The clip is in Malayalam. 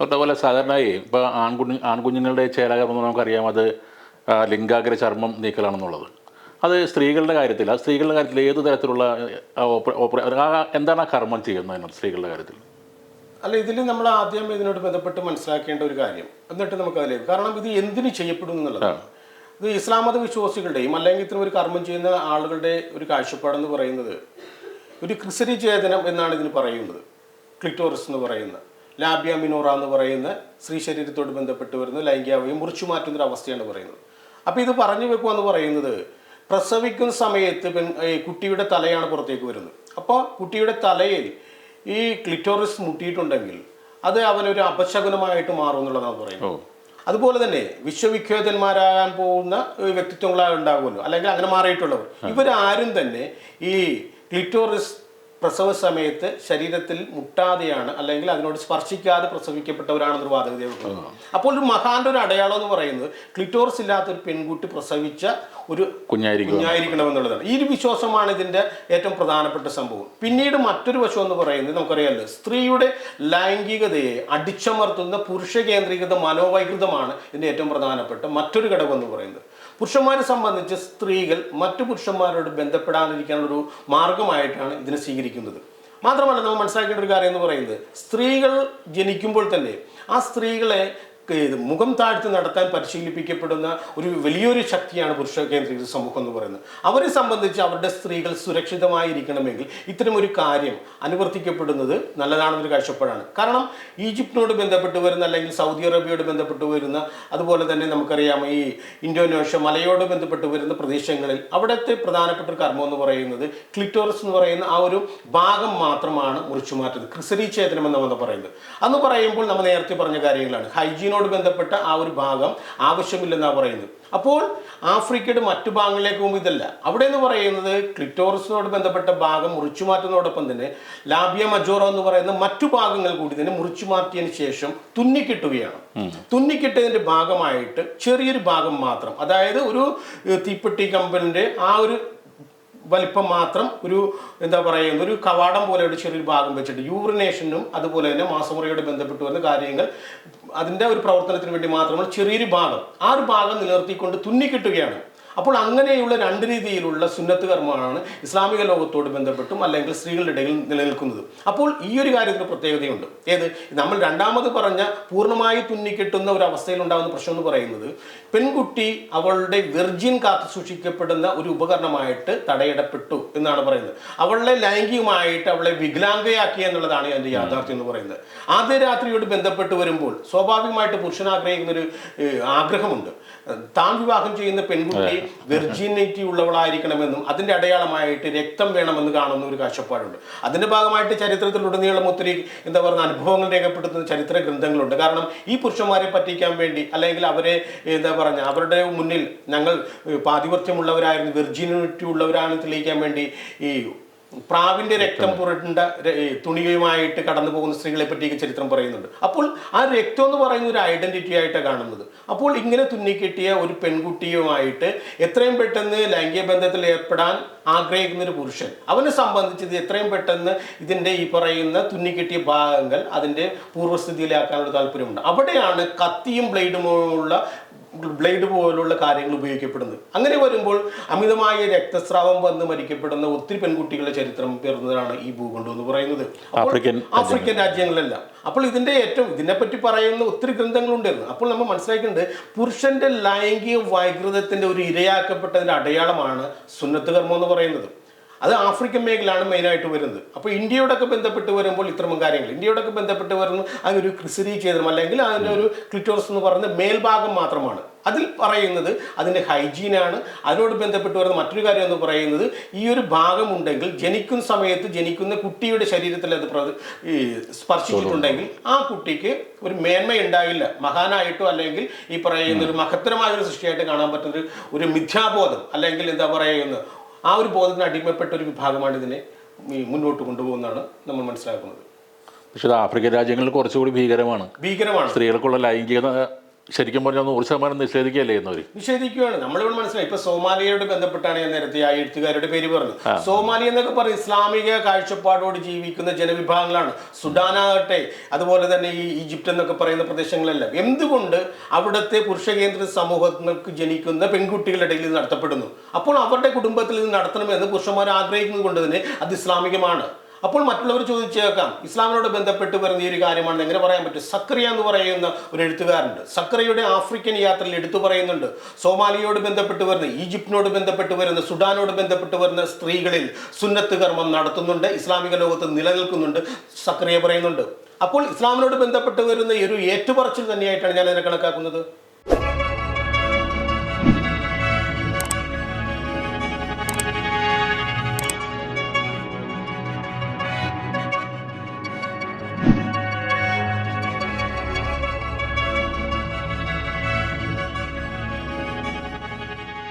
അതുപോലെ സാധാരണയായി ഇപ്പോൾ ആൺകുഞ്ഞ് ആൺകുഞ്ഞുങ്ങളുടെ ചേലാകർമ്മം നമുക്കറിയാം. അത് ലിംഗാഗ്ര ചർമ്മം നീക്കലാണെന്നുള്ളത്. അത് സ്ത്രീകളുടെ കാര്യത്തിൽ ആ സ്ത്രീകളുടെ കാര്യത്തിൽ ഏത് തരത്തിലുള്ള എന്താണ് ആ കർമ്മം ചെയ്യുന്നത് സ്ത്രീകളുടെ കാര്യത്തിൽ? അല്ല ഇതിൽ നമ്മൾ ആദ്യം ഇതിനോട് ബന്ധപ്പെട്ട് മനസ്സിലാക്കേണ്ട ഒരു കാര്യം. എന്നിട്ട് നമുക്ക് അതിലേക്ക് കാരണം ഇത് എന്തിനു ചെയ്യപ്പെടുന്നു എന്നുള്ളതാണ് ഇത് ഇസ്ലാം മത വിശ്വാസികളുടെയും അല്ലെങ്കിൽ ഇത്തരം ഒരു കർമ്മം ചെയ്യുന്ന ആളുകളുടെ ഒരു കാഴ്ചപ്പാടെന്ന് പറയുന്നത് ഒരു ക്രിസരി ചേതനം എന്നാണ് ഇതിന് പറയുന്നത്. ക്ലിറ്റോറിസ് എന്ന് പറയുന്ന ലാബിയ മിനോറ എന്ന് പറയുന്ന സ്ത്രീ ശരീരത്തോട് ബന്ധപ്പെട്ട് വരുന്ന ലൈംഗികാവയം മുറിച്ചു മാറ്റുന്ന ഒരു അവസ്ഥയാണ് പറയുന്നത്. അപ്പോൾ ഇത് പറഞ്ഞു വെക്കുക എന്ന് പറയുന്നത് പ്രസവിക്കുന്ന സമയത്ത് പെൺ കുട്ടിയുടെ തലയാണ് പുറത്തേക്ക് വരുന്നത്. അപ്പോൾ കുട്ടിയുടെ തലയിൽ ഈ ക്ലിറ്റോറിസ് മുട്ടിയിട്ടുണ്ടെങ്കിൽ അത് അവനൊരു അപശകുനമായിട്ട് മാറും എന്നുള്ളതാണ് പറയുന്നത്. അതുപോലെ തന്നെ വിശ്വവിഖ്യാതന്മാരാകാൻ പോകുന്ന വ്യക്തിത്വങ്ങളാണ് ഉണ്ടാകുമല്ലോ അല്ലെങ്കിൽ അങ്ങനെ മാറിയിട്ടുള്ളവർ. ഇവരാരും തന്നെ ഈ ക്ലിറ്റോറിസ് പ്രസവ സമയത്ത് ശരീരത്തിൽ മുട്ടാതെയാണ് അല്ലെങ്കിൽ അതിനോട് സ്പർശിക്കാതെ പ്രസവിക്കപ്പെട്ടവരാണെന്നൊരു വാദഗതി അപ്പോൾ ഒരു മഹാന്റെ ഒരു അടയാളം എന്ന് പറയുന്നത് ക്ലിറ്റോറിസ് ഇല്ലാത്ത ഒരു പെൺകുട്ടി പ്രസവിച്ച ഒരു കുഞ്ഞായിരിക്കും കുഞ്ഞായിരിക്കണം എന്നുള്ളതാണ്. ഈ ഒരു വിശ്വാസമാണ് ഇതിന്റെ ഏറ്റവും പ്രധാനപ്പെട്ട സംഭവം. പിന്നീട് മറ്റൊരു വശം എന്ന് പറയുന്നത് നമുക്കറിയാമല്ലോ സ്ത്രീയുടെ ലൈംഗികതയെ അടിച്ചമർത്തുന്ന പുരുഷ കേന്ദ്രീകൃത മനോവൈകൃതമാണ് ഇതിന്റെ ഏറ്റവും പ്രധാനപ്പെട്ട മറ്റൊരു ഘടകം എന്ന് പറയുന്നത്. പുരുഷന്മാരെ സംബന്ധിച്ച് സ്ത്രീകൾ മറ്റു പുരുഷന്മാരോട് ബന്ധപ്പെടാതിരിക്കാനുള്ളൊരു മാർഗമായിട്ടാണ് ഇതിനെ സ്വീകരിക്കുന്നത്. മാത്രമല്ല നമ്മൾ മനസ്സിലാക്കേണ്ട ഒരു കാര്യം എന്ന് പറയുന്നത് സ്ത്രീകൾ ജനിക്കുമ്പോൾ തന്നെ ആ സ്ത്രീകളെ മുഖം താഴ്ത്തി നടത്താൻ പരിശീലിപ്പിക്കപ്പെടുന്ന ഒരു വലിയൊരു ശക്തിയാണ് പുരുഷ കേന്ദ്രീകൃത സമൂഹം എന്ന് പറയുന്നത്. അവരെ സംബന്ധിച്ച് അവരുടെ സ്ത്രീകൾ സുരക്ഷിതമായിരിക്കണമെങ്കിൽ ഇത്തരം ഒരു കാര്യം അനുവർത്തിക്കപ്പെടുന്നത് നല്ലതാണെന്നൊരു കാഴ്ചപ്പാടാണ്. കാരണം ഈജിപ്തിനോട് ബന്ധപ്പെട്ട് വരുന്ന അല്ലെങ്കിൽ സൗദി അറേബ്യയോട് ബന്ധപ്പെട്ട് വരുന്ന അതുപോലെ തന്നെ നമുക്കറിയാം ഈ ഇൻഡോനേഷ്യ മലയോട് ബന്ധപ്പെട്ട് വരുന്ന പ്രദേശങ്ങളിൽ അവിടുത്തെ പ്രധാനപ്പെട്ട ഒരു കർമ്മം എന്ന് പറയുന്നത് ക്ലിറ്റോറസ് എന്ന് പറയുന്ന ആ ഒരു ഭാഗം മാത്രമാണ് മുറിച്ചു മാറ്റുന്നത് ക്രിസരി ഛേദനം എന്ന് നമ്മൾ പറയുന്നത്. അന്ന് പറയുമ്പോൾ നമ്മൾ നേരത്തെ പറഞ്ഞ കാര്യങ്ങളാണ്. ഹൈജീനോട് ബന്ധപ്പെട്ട ആ ഒരു ഭാഗം ആവശ്യമില്ലെന്നാണ് പറയുന്നത്. അപ്പോൾ ആഫ്രിക്കയുടെ മറ്റു ഭാഗങ്ങളിലേക്ക് പോകുമ്പോൾ ഇതല്ല. അവിടെ എന്ന് പറയുന്നത് ക്ലിറ്റോറിസിനോട് ബന്ധപ്പെട്ട ഭാഗം മുറിച്ചു മാറ്റുന്നതോടൊപ്പം തന്നെ ലാബിയ മജോറോ എന്ന് പറയുന്ന മറ്റു ഭാഗങ്ങൾ കൂടി തന്നെ മുറിച്ചു മാറ്റിയതിന് ശേഷം തുന്നിക്കിട്ടുകയാണ്. തുന്നിക്കിട്ടതിന്റെ ഭാഗമായിട്ട് ചെറിയൊരു ഭാഗം മാത്രം അതായത് ഒരു തീപ്പെട്ടി കമ്പനിന്റെ ആ ഒരു വലിപ്പം മാത്രം ഒരു എന്താ പറയുക ഒരു കവാടം പോലെ ഒരു ചെറിയൊരു ഭാഗം വെച്ചിട്ട് യൂറിനേഷനും അതുപോലെ തന്നെ മാസമുറയോട് ബന്ധപ്പെട്ട് വരുന്ന കാര്യങ്ങൾ അതിന്റെ ഒരു പ്രവർത്തനത്തിന് വേണ്ടി മാത്രമാണ് ചെറിയൊരു ഭാഗം. ആ ഒരു ഭാഗം നിലനിർത്തിക്കൊണ്ട് തുന്നിക്കിട്ടുകയാണ് അപ്പോൾ അങ്ങനെയുള്ള രണ്ട് രീതിയിലുള്ള സുന്നത്ത് കർമ്മമാണ് ഇസ്ലാമിക ലോകത്തോട് ബന്ധപ്പെട്ടും അല്ലെങ്കിൽ സ്ത്രീകളുടെ ഇടയിൽ നിലനിൽക്കുന്നത്. അപ്പോൾ ഈ ഒരു കാര്യത്തിന് പ്രത്യേകതയുണ്ട്. ഏത്? നമ്മൾ രണ്ടാമത് പറഞ്ഞ പൂർണമായി തുന്നിക്കിട്ടുന്ന ഒരു അവസ്ഥയിൽ ഉണ്ടാകുന്ന പ്രശ്നം എന്ന് പറയുന്നത് പെൺകുട്ടി അവളുടെ വെർജിൻ കാത്തു സൂക്ഷിക്കപ്പെടുന്ന ഒരു ഉപകരണമായിട്ട് തടയിടപ്പെട്ടു എന്നാണ് പറയുന്നത്. അവളെ ലൈംഗികമായിട്ട് അവളെ വികലാംഗയാക്കി എന്നുള്ളതാണ് എന്റെ യാഥാർത്ഥ്യം എന്ന് പറയുന്നത്. ആദ്യ രാത്രിയോട് ബന്ധപ്പെട്ട് വരുമ്പോൾ സ്വാഭാവികമായിട്ട് പുരുഷൻ ആഗ്രഹിക്കുന്ന ഒരു ആഗ്രഹമുണ്ട്. താൻ വിവാഹം ചെയ്യുന്ന പെൺകുട്ടി വെർജിനിറ്റി ഉള്ളവളായിരിക്കണമെന്നും അതിന്റെ അടയാളമായിട്ട് രക്തം വേണമെന്ന് കാണുന്ന ഒരു കാഴ്ചപ്പാടുണ്ട്. അതിന്റെ ഭാഗമായിട്ട് ചരിത്രത്തിലുടനീളം ഒത്തിരി എന്താ പറയുക അനുഭവങ്ങൾ രേഖപ്പെടുത്തുന്ന ചരിത്ര ഗ്രന്ഥങ്ങളുണ്ട്. കാരണം ഈ പുരുഷന്മാരെ പറ്റിക്കാൻ വേണ്ടി അല്ലെങ്കിൽ അവരെ എന്താ പറഞ്ഞ അവരുടെ മുന്നിൽ ഞങ്ങൾ പാതിപത്യമുള്ളവരായിരുന്നു വെർജിനിറ്റി ഉള്ളവരാണെന്ന് തെളിയിക്കാൻ വേണ്ടി ഈ പ്രാവിന്റെ രക്തം പുരണ്ട തുണിയുമായിട്ട് കടന്നു പോകുന്ന സ്ത്രീകളെ പറ്റിയൊക്കെ ചരിത്രം പറയുന്നുണ്ട്. അപ്പോൾ ആ രക്തം എന്ന് പറയുന്ന ഒരു ഐഡന്റിറ്റി ആയിട്ടാണ് കാണുന്നത്. അപ്പോൾ ഇങ്ങനെ തുന്നിക്കെട്ടിയ ഒരു പെൺകുട്ടിയുമായിട്ട് എത്രയും പെട്ടെന്ന് ലൈംഗിക ബന്ധത്തിൽ ഏർപ്പെടാൻ ആഗ്രഹിക്കുന്ന ഒരു പുരുഷൻ അവനെ സംബന്ധിച്ചത് എത്രയും പെട്ടെന്ന് ഇതിന്റെ ഈ പറയുന്ന തുന്നിക്കെട്ടിയ ഭാഗങ്ങൾ അതിന്റെ പൂർവസ്ഥിതിയിലാക്കാനുള്ള താല്പര്യമുണ്ട്. അവിടെയാണ് കത്തിയും ബ്ലേഡുമുള്ള ബ്ലേഡ് പോലുള്ള കാര്യങ്ങൾ ഉപയോഗിക്കപ്പെടുന്നത്. അങ്ങനെ വരുമ്പോൾ അമിതമായ രക്തസ്രാവം വന്ന് മരിക്കപ്പെടുന്ന ഒത്തിരി പെൺകുട്ടികളുടെ ചരിത്രം പേർന്നതാണ് ഈ ഭൂഖണ്ഡം എന്ന് പറയുന്നത്. ആഫ്രിക്കൻ ആഫ്രിക്കൻ രാജ്യങ്ങളെല്ലാം. അപ്പോൾ ഇതിന്റെ ഏറ്റവും ഇതിനെപ്പറ്റി പറയുന്ന ഒത്തിരി ഗ്രന്ഥങ്ങളുണ്ടായിരുന്നു. അപ്പോൾ നമ്മൾ മനസ്സിലാക്കേണ്ടത് പുരുഷന്റെ ലൈംഗിക വൈകൃതത്തിന്റെ ഒരു ഇരയാക്കപ്പെട്ടതിന്റെ അടയാളമാണ് സുന്നത്ത് കർമ്മം എന്ന് പറയുന്നത്. അത് ആഫ്രിക്കൻ മേഖലയാണ് മെയിനായിട്ട് വരുന്നത്. അപ്പോൾ ഇന്ത്യയോടൊക്കെ ബന്ധപ്പെട്ട് വരുമ്പോൾ ഇത്തരം കാര്യങ്ങൾ. ഇന്ത്യയോടൊക്കെ ബന്ധപ്പെട്ട് വരുന്ന അതിനൊരു ക്രിസരി ഛേദനം അല്ലെങ്കിൽ അതിന്റെ ഒരു ക്ലിറ്റോറസ് എന്ന് പറയുന്ന മേൽഭാഗം മാത്രമാണ്. അതിൽ പറയുന്നത് അതിന്റെ ഹൈജീനാണ് അതിനോട് ബന്ധപ്പെട്ട് വരുന്ന മറ്റൊരു കാര്യം എന്ന് പറയുന്നത് ഈ ഒരു ഭാഗമുണ്ടെങ്കിൽ ജനിക്കുന്ന സമയത്ത് ജനിക്കുന്ന കുട്ടിയുടെ ശരീരത്തിൽ അത് ഈ സ്പർശിച്ചിട്ടുണ്ടെങ്കിൽ ആ കുട്ടിക്ക് ഒരു മേന്മ ഉണ്ടാവില്ല മഹാനായിട്ടോ അല്ലെങ്കിൽ ഈ പറയുന്ന ഒരു മഹത്തരമായ ഒരു സൃഷ്ടിയായിട്ട് കാണാൻ പറ്റുന്ന ഒരു മിഥ്യാബോധം അല്ലെങ്കിൽ എന്താ പറയുന്നത്? ആ ഒരു ബോധത്തിന് അടിമപ്പെട്ട ഒരു വിഭാഗമാണ് ഇതിനെ മുന്നോട്ട് കൊണ്ടുപോകുന്നതാണ് നമ്മൾ മനസ്സിലാക്കുന്നത്. പക്ഷേ ഇത് ആഫ്രിക്കൻ രാജ്യങ്ങളിൽ കുറച്ചുകൂടി ഭീകരമാണ്. ഭീകരമാണ്. സ്ത്രീകൾക്കുള്ള ലൈംഗികത ശരിക്കും പറഞ്ഞാൽ നൂറ് ശതമാനം നിഷേധിക്കുകയല്ലേ എന്നവര് നിഷേധിക്കുകയാണ്. നമ്മളിവിടെ മനസ്സിലായി. ഇപ്പൊ സോമാലിയയോട് ബന്ധപ്പെട്ടാണ് ഞാൻ നേരത്തെ ആ എഴുത്തുകാരുടെ പേര് പറഞ്ഞു സോമാലി എന്നൊക്കെ പറയും ഇസ്ലാമിക കാഴ്ചപ്പാടോട് ജീവിക്കുന്ന ജനവിഭാഗങ്ങളാണ്. സുഡാനാകട്ടെ അതുപോലെ തന്നെ ഈ ഈജിപ്റ്റ് എന്നൊക്കെ പറയുന്ന പ്രദേശങ്ങളെല്ലാം. എന്തുകൊണ്ട് അവിടുത്തെ പുരുഷ കേന്ദ്ര സമൂഹങ്ങൾക്ക് ജനിക്കുന്ന പെൺകുട്ടികളുടെ ഇടയിൽ നടത്തപ്പെടുന്നു? അപ്പോൾ അവരുടെ കുടുംബത്തിൽ നിന്ന് നടത്തണമെന്ന് പുരുഷന്മാർ ആഗ്രഹിക്കുന്നത് കൊണ്ട് തന്നെ അത് ഇസ്ലാമികമാണ്. അപ്പോൾ മറ്റുള്ളവർ ചോദിച്ചേക്കാം ഇസ്ലാമിനോട് ബന്ധപ്പെട്ട് വരുന്ന ഈ ഒരു കാര്യമാണെന്ന് എങ്ങനെ പറയാൻ പറ്റും? സക്രിയ എന്ന് പറയുന്ന ഒരു എഴുത്തുകാരുണ്ട് സക്രിയയുടെ ആഫ്രിക്കൻ യാത്രയിൽ എടുത്തു പറയുന്നുണ്ട് സോമാലിയോട് ബന്ധപ്പെട്ട് വരുന്ന ഈജിപ്തിനോട് ബന്ധപ്പെട്ട് വരുന്ന സുഡാനോട് ബന്ധപ്പെട്ട് വരുന്ന സ്ത്രീകളിൽ സുന്നത്ത് കർമ്മം നടത്തുന്നുണ്ട് ഇസ്ലാമിക ലോകത്ത് നിലനിൽക്കുന്നുണ്ട് സക്രിയ പറയുന്നുണ്ട്. അപ്പോൾ ഇസ്ലാമിനോട് ബന്ധപ്പെട്ട് വരുന്ന ഒരു ഏറ്റുപറച്ചിൽ തന്നെയായിട്ടാണ് ഞാൻ അതിനെ കണക്കാക്കുന്നത്.